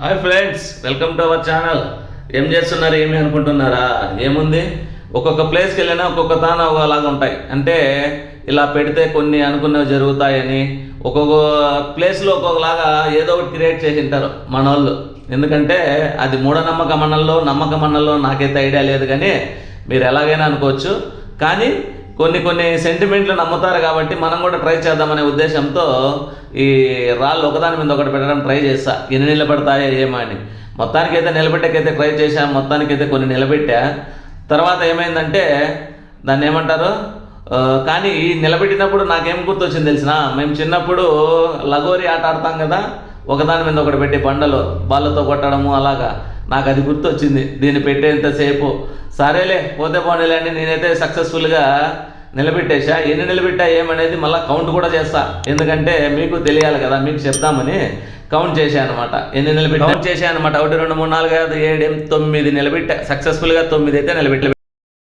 Hi friends welcome to our channel ఏం చేస్తున్నారు ఏమి అనుకుంటున్నారా? ఏముంది? ఒక్కొక్క ప్లేస్కి వెళ్ళినా ఒక్కొక్క తాన ఒకలాగా ఉంటాయి. అంటే ఇలా పెడితే కొన్ని అనుకున్నవి జరుగుతాయని ఒక్కొక్క ప్లేస్లో ఒక్కొక్కలాగా ఏదో ఒకటి క్రియేట్ చేసి ఉంటారు మన వాళ్ళు ఎందుకంటే అది మూఢనమ్మక మన్నల్లో నమ్మక మన్నల్లో నాకైతే ఐడియా లేదు కానీ మీరు ఎలాగైనా అనుకోవచ్చు. కానీ కొన్ని కొన్ని సెంటిమెంట్లు నమ్ముతారు కాబట్టి మనం కూడా ట్రై చేద్దామనే ఉద్దేశంతో ఈ రాళ్ళు ఒకదాని మీద ఒకటి పెట్టడం ట్రై చేస్తా. ఎన్ని నిలబడతాయో ఏమో అని. మొత్తానికైతే నిలబెట్టకైతే ట్రై చేశా మొత్తానికైతే కొన్ని నిలబెట్టా. తర్వాత ఏమైందంటే దాన్ని ఏమంటారు? కానీ ఈ నిలబెట్టినప్పుడు నాకేం గుర్తొచ్చింది తెలిసిన? మేము చిన్నప్పుడు లగోరి ఆట ఆడతాం కదా ఒకదాని మీద ఒకటి పెట్టి బండలు బాళ్ళతో కొట్టడము అలాగా. నాకు అది గుర్తొచ్చింది. దీన్ని పెట్టేంతసేపు. సరేలే పోతే పోనీలే నేనైతే సక్సెస్ఫుల్గా నిలబెట్టేశా. ఎన్ని నిలబెట్టా ఏమనేది మళ్ళీ కౌంట్ కూడా చేస్తా. ఎందుకంటే మీకు తెలియాలి కదా మీకు చెప్దామని కౌంట్ చేశాను అనమాట ఎన్ని నిలబెట్టి కౌంట్ చేశాను అనమాట ఒకటి రెండు మూడు నాలుగు ఐదు ఏడు తొమ్మిది నిలబెట్టా. సక్సెస్ఫుల్గా తొమ్మిది అయితే నిలబెట్టి